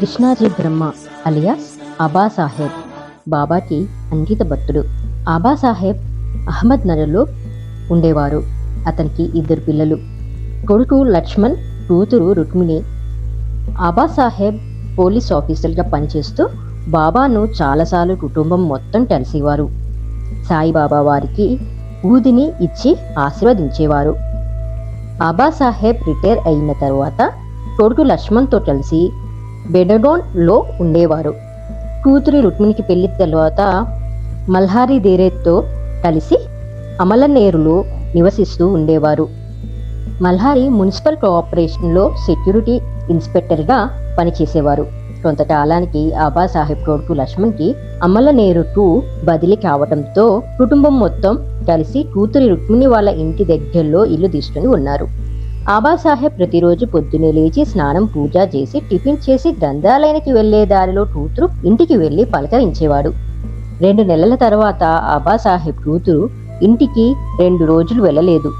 కృష్ణాజీ బ్రహ్మ alias అబాసాహెబ్ బాబాకి అంకిత భక్తుడు. ఆబా సాహెబ్ అహ్మద్ నగర్లో ఉండేవారు. అతనికి ఇద్దరు పిల్లలు. కొడుకు లక్ష్మణ్ కూతురు రుక్మిణి. ఆబా సాహెబ్ పోలీస్ ఆఫీసర్గా పనిచేస్తూ బాబాను చాలాసార్లు కుటుంబం మొత్తం కలిసేవారు. సాయిబాబా వారికి ఊదిని ఇచ్చి ఆశీర్వదించేవారు. ఆబా సాహెబ్ రిటైర్ అయిన తర్వాత కొడుకు లక్ష్మణ్తో కలిసి బెడగోన్లో ఉండేవారు. కూతురి రుక్మిణికి పెళ్ళి తర్వాత మల్హారి దేరేతో కలిసి అమలనేరులో నివసిస్తూ ఉండేవారు. మల్హారి మున్సిపల్ కోఆపరేషన్లో సెక్యూరిటీ ఇన్స్పెక్టర్గా పనిచేసేవారు. కొంతకాలానికి ఆబా సాహెబ్ కొడుకు లక్ష్మణ్కి అమలనేరుకు బదిలీ కావడంతో కుటుంబం మొత్తం కలిసి కూతురి రుక్మిణి వాళ్ళ ఇంటి దగ్గరలో ఇల్లు తీసుకుని ఉన్నారు. ఆబా సాహెబ్ ప్రతిరోజు పొద్దునే లేచి స్నానం పూజ చేసి టిఫిన్ చేసి గ్రంథాలయానికి వెళ్ళే దారిలో కూతురు ఇంటికి వెళ్ళి పలకరించేవాడు. రెండు నెలల తర్వాత ఆబా సాహెబ్ కూతురు ఇంటికి రెండు రోజులు వెళ్ళలేదు.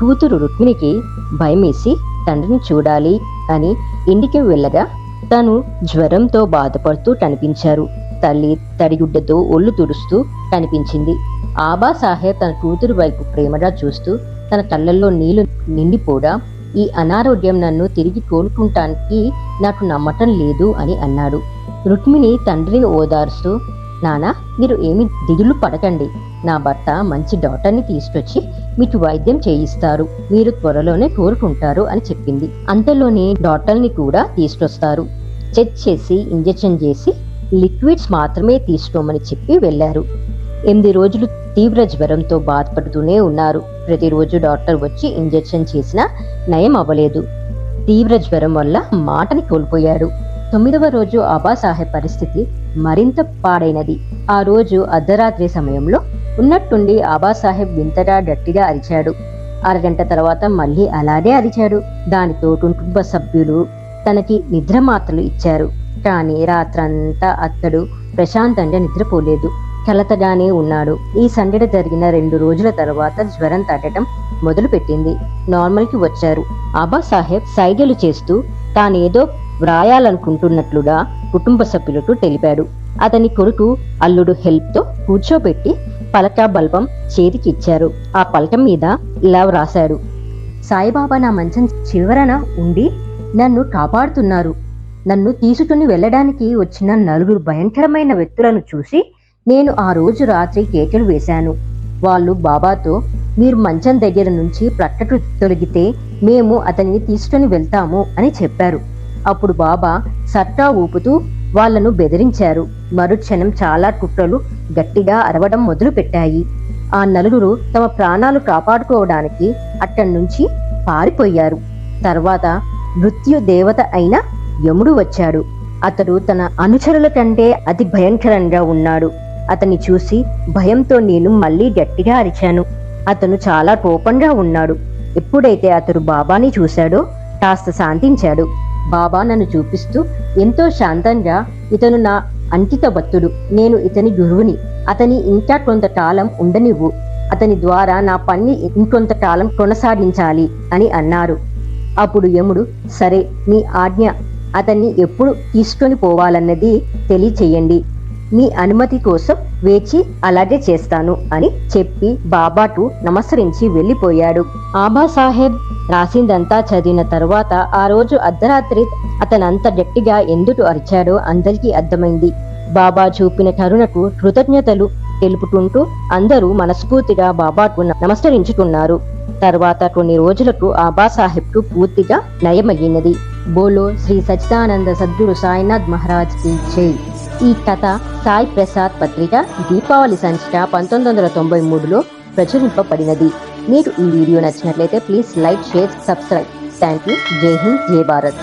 కూతురు రుక్మిణికి భయమేసి తండ్రిని చూడాలి అని ఇంటికి వెళ్ళగా తను జ్వరంతో బాధపడుతూ కనిపించారు. తల్లి తడిగుడ్డతో ఒళ్ళు తుడుస్తూ కనిపించింది. ఆబా సాహెబ్ తన కూతురు వైపు ప్రేమగా చూస్తూ తన కళ్ళల్లో నీళ్ళు నిండిపోగా ఈ అనారోగ్యం నన్ను తిరిగి కోలుకుంటానికి నాకు నమ్మటం లేదు అని అన్నాడు. రుక్మిణి తండ్రిని ఓదార్స్తూ నానా మీరు ఏమి దిగులు పడకండి. నా భర్త మంచి డాక్టర్ని తీసుకొచ్చి మీకు వైద్యం చేయిస్తారు. మీరు త్వరలోనే కోరుకుంటారు అని చెప్పింది. అంతలోనే డాక్టర్ని కూడా తీసుకొస్తారు. చెక్ చేసి ఇంజెక్షన్ చేసి లిక్విడ్స్ మాత్రమే తీసుకోమని చెప్పి వెళ్ళారు. ఎనిమిది రోజులు తీవ్ర జ్వరంతో బాధపడుతూనే ఉన్నారు. ప్రతిరోజు డాక్టర్ వచ్చి ఇంజెక్షన్ చేసినా నయం అవ్వలేదు. తీవ్ర జ్వరం వల్ల మాటని కోల్పోయాడు. తొమ్మిదవ రోజు ఆబా సాహెబ్ పరిస్థితి మరింత పాడైనది. ఆ రోజు అర్ధరాత్రి సమయంలో ఉన్నట్టుండి ఆబా సాహెబ్ వింతగా గట్టిగా అరిచాడు. అరగంట తర్వాత మళ్ళీ అలాగే అరిచాడు. దానితో కుటుంబ సభ్యులు తనకి నిద్ర మాత్రలు ఇచ్చారు. కానీ రాత్రంతా అతడు ప్రశాంతంగా నిద్రపోలేదు. కలతగానే ఉన్నాడు. ఈ సంఘటన జరిగిన రెండు రోజుల తర్వాత జ్వరం తగ్గటం మొదలుపెట్టింది. నార్మల్కి వచ్చారు. ఆబా సాహెబ్ సైగలు చేస్తూ తానేదో వ్రాయాలనుకుంటున్నట్లుగా కుటుంబ సభ్యులకు తెలిపాడు. అతని కొడుకు అల్లుడు హెల్ప్తో కూర్చోబెట్టి పలక బల్బం చేతికిచ్చారు. ఆ పలకం మీద ఇలా వ్రాశాడు. సాయిబాబా నా మంచం చివరన ఉండి నన్ను కాపాడుతున్నారు. నన్ను తీసుకుని వెళ్ళడానికి వచ్చిన నలుగురు భయంకరమైన వ్యక్తులను చూసి నేను ఆ రోజు రాత్రి కేకలు వేశాను. వాళ్ళు బాబాతో మీరు మంచం దగ్గర నుంచి ప్రక్కకు తొలగితే మేము అతనిని తీసుకుని వెళ్తాము అని చెప్పారు. అప్పుడు బాబా సట్టా ఊపుతూ వాళ్ళను బెదిరించారు. మరుక్షణం చాలా కుట్రలు గట్టిగా అరవడం మొదలుపెట్టాయి. ఆ నలుగురు తమ ప్రాణాలు కాపాడుకోవడానికి అక్కడి నుంచి పారిపోయారు. తర్వాత మృత్యు దేవత అయిన యముడు వచ్చాడు. అతడు తన అనుచరుల కంటే అతి భయంకరంగా ఉన్నాడు. అతన్ని చూసి భయంతో నేను మళ్ళీ గట్టిగా అరిచాను. అతను చాలా కోపంగా ఉన్నాడు. ఎప్పుడైతే అతడు బాబాని చూశాడో కాస్త శాంతించాడు. బాబా నన్ను చూపిస్తూ ఎంతో శాంతంగా ఇతను నా అంకిత భక్తుడు. నేను ఇతని గురువుని. అతని ఇంకా కొంతకాలం ఉండనివ్వు. అతని ద్వారా నా పని ఇంకొంతకాలం కొనసాగించాలి అని అన్నారు. అప్పుడు యముడు సరే మీ ఆజ్ఞ అతన్ని ఎప్పుడు తీసుకొని పోవాలన్నది తెలియచేయండి. మీ అనుమతి కోసం వేచి అలాగే చేస్తాను అని చెప్పి బాబాటు నమస్కరించి వెళ్ళిపోయాడు. ఆబా సాహెబ్ రాసిందంతా చదివిన తర్వాత ఆ రోజు అర్ధరాత్రి అతనంత గట్టిగా ఎందుకు అరిచాడో అందరికీ అర్థమైంది. బాబా చూపిన కరుణకు కృతజ్ఞతలు తెలుపుకుంటూ అందరూ మనస్ఫూర్తిగా బాబాకు నమస్కరించుకున్నారు. తర్వాత కొన్ని రోజులకు ఆబా సాహెబ్కు పూర్తిగా నయమయ్యినది. బోలో శ్రీ సచిదానంద సద్గురు సాయినాథ్ మహారాజ్కి జై. ఈ కథ సాయి ప్రసాద్ పత్రిక దీపావళి సంచిక పంతొమ్మిది వందల తొంభై మూడులో ప్రచురింపబడినది. మీకు ఈ వీడియో నచ్చినట్లయితే please like share subscribe. Thank you జై హింద్ జై భారత్.